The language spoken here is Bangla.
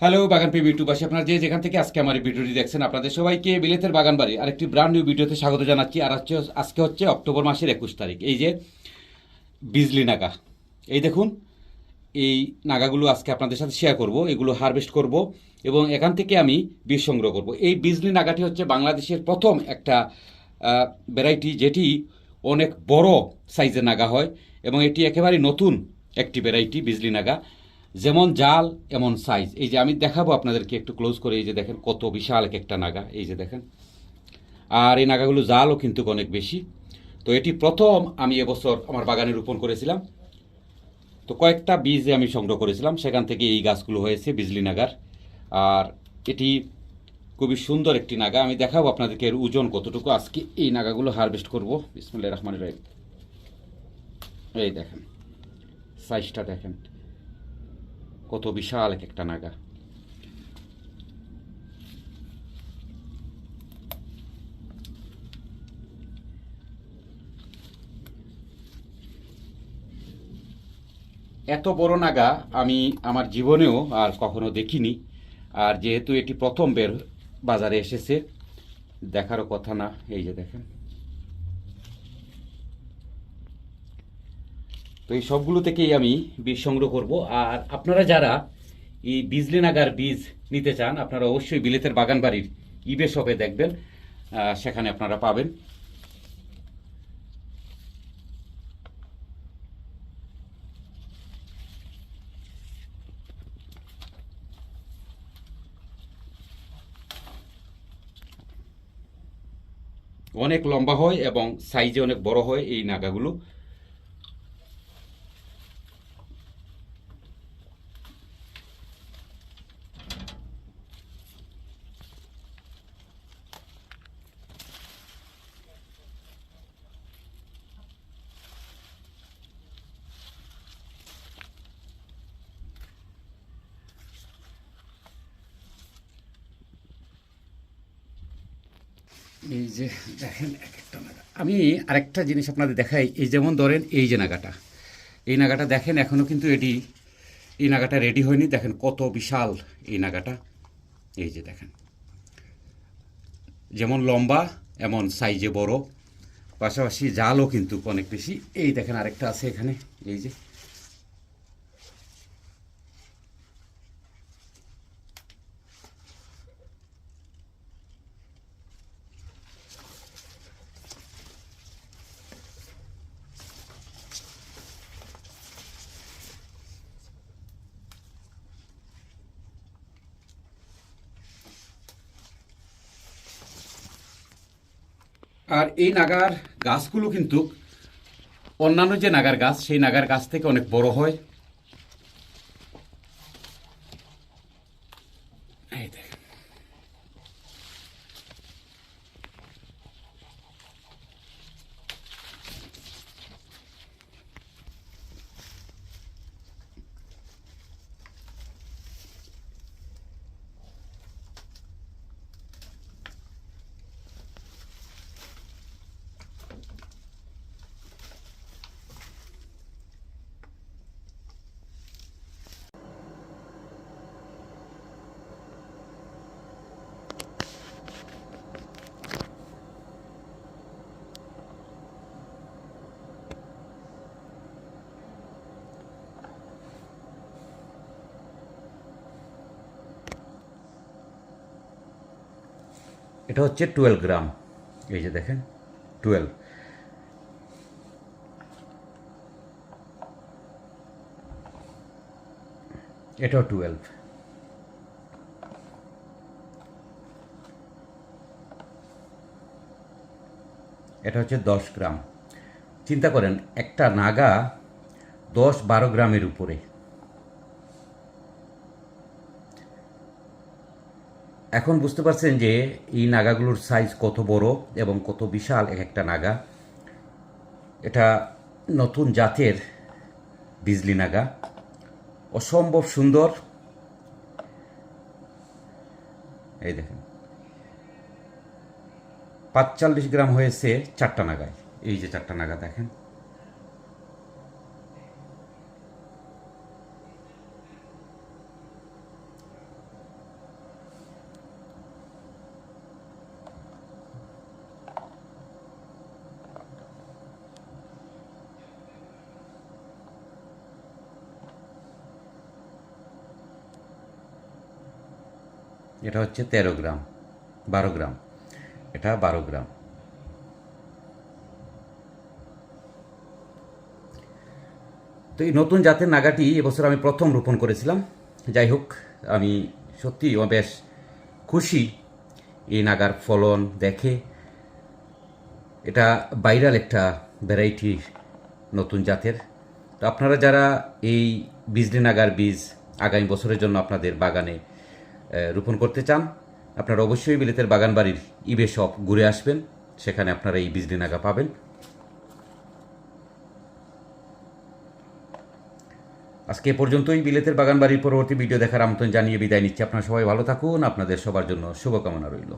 হ্যালো বাগান প্রেমী ইউটিউবাসী আপনারা যে যেখান থেকে আজকে আমার ভিডিওটি দেখছেন, আপনাদের সবাইকে বিলেতের বাগান বাড়ি আরেকটি ব্র্যান্ড নিউ ভিডিওতে স্বাগত জানাচ্ছি। আর হচ্ছে আজকে হচ্ছে অক্টোবর মাসের একুশ তারিখ। এই যে বিজলি নাগা। এই দেখুন, এই নাগাগুলো আজকে আপনাদের সাথে শেয়ার করব, এগুলো হারভেস্ট করব এবং এখান থেকে আমি বীজ সংগ্রহ করব। এই বিজলি নাগাটি হচ্ছে বাংলাদেশের প্রথম একটা ভ্যারাইটি যেটি অনেক বড় সাইজের নাগা হয় এবং এটি একেবারে নতুন একটি ভ্যারাইটি বিজলি নাগা। যেমন জাল, এমন সাইজ এই যে আমি দেখাবো আপনাদেরকে একটু ক্লোজ করে, এই যে দেখেন কত বিশাল এক একটা নাগা। এই যে দেখেন। আর এই নাগাগুলো জালও কিন্তু অনেক বেশি। তো এটি প্রথম আমি এবছর আমার বাগানে রোপণ করেছিলাম। তো কয়েকটা বীজ আমি সংগ্রহ করেছিলাম। সেখান থেকে এই গাছগুলো হয়েছে, বিজলি নাগার। আর এটি খুবই সুন্দর একটি নাগা। আমি দেখাবো আপনাদেরকে এর ওজন কতটুকু। আজকে এই নাগাগুলো হারভেস্ট করব। বিসমুল্লাহ রহমান রহিম। এই দেখেন। সাইজটা দেখেন। কত বিশাল এক একটা নাগা। এত বড় নাগা আমি আমার জীবনেও আর কখনো দেখিনি। আর যেহেতু এটি প্রথম বের বাজারে এসেছে, দেখারও কথা না, এই যে দেখেন। তো এই সবগুলো থেকেই আমি বীজ সংগ্রহ করব। আর আপনারা যারা এই বিজলি নাগার বীজ নিতে চান, আপনারা অবশ্যই বিলেতের বাগান বাড়ির ইবে শপে দেখবেন সেখানে আপনারা পাবেন। অনেক লম্বা হয় এবং সাইজে অনেক বড় হয় এই নাগাগুলো। এই যে দেখেন এক একটা নাগা। আমি আরেকটা জিনিস আপনাদের দেখাই, এই যেমন ধরেন এই যে নাগাটা। এই নাগাটা দেখেন এখনও কিন্তু এটি, এই নাগাটা রেডি হয়নি। দেখেন কত বিশাল এই নাগাটা। এই যে দেখেন। যেমন লম্বা, এমন সাইজে বড়। পাশাপাশি জালও কিন্তু অনেক বেশি। এই দেখেন আরেকটা আছে এখানে, এই যে। আর এই নাগার গাছগুলো কিন্তু অন্যান্য যে নাগার গাছ, সেই নাগার গাছ থেকে অনেক বড় হয়। এটা হচ্ছে টুয়েলভ গ্রাম। এই যে দেখেন টুয়েলভ এটাও টুয়েলভ এটা হচ্ছে দশ গ্রাম। চিন্তা করেন, একটা নাগা দশ বারো গ্রামের উপরে। এখন বুঝতে পারছেন যে এই নাগাগুলোর সাইজ কত বড় এবং কত বিশাল এক একটা নাগা। এটা নতুন জাতের বিজলি নাগা। অসম্ভব সুন্দর। এই দেখেন। পাঁচচল্লিশ গ্রাম হয়েছে চারটা নাগায়। এই যে চারটা নাগা দেখেন। এটা হচ্ছে তেরো গ্রাম, বারো গ্রাম। এটা বারো গ্রাম। তো এই নতুন জাতের নাগাটি এবছর আমি প্রথম রোপণ করেছিলাম। যাই হোক, আমি সত্যি বেশ খুশি এই নাগার ফলন দেখে। এটা বাইরাল একটা ভ্যারাইটি নতুন জাতের। তো আপনারা যারা এই বিজলি নাগার বীজ আগামী বছরের জন্য আপনাদের বাগানে রোপণ করতে চান, আপনারা অবশ্যই বিলেতের বাগান বাড়ির ইবে শপ ঘুরে আসবেন। সেখানে আপনারা এই বিজলি নাগা পাবেন। আজকে পর্যন্তই। বিলেতের বাগান বাড়ির পরবর্তী ভিডিও দেখার আমন্ত্রণ জানিয়ে বিদায় নিচ্ছি। আপনারা সবাই ভালো থাকুন। আপনাদের সবার জন্য শুভকামনা রইল।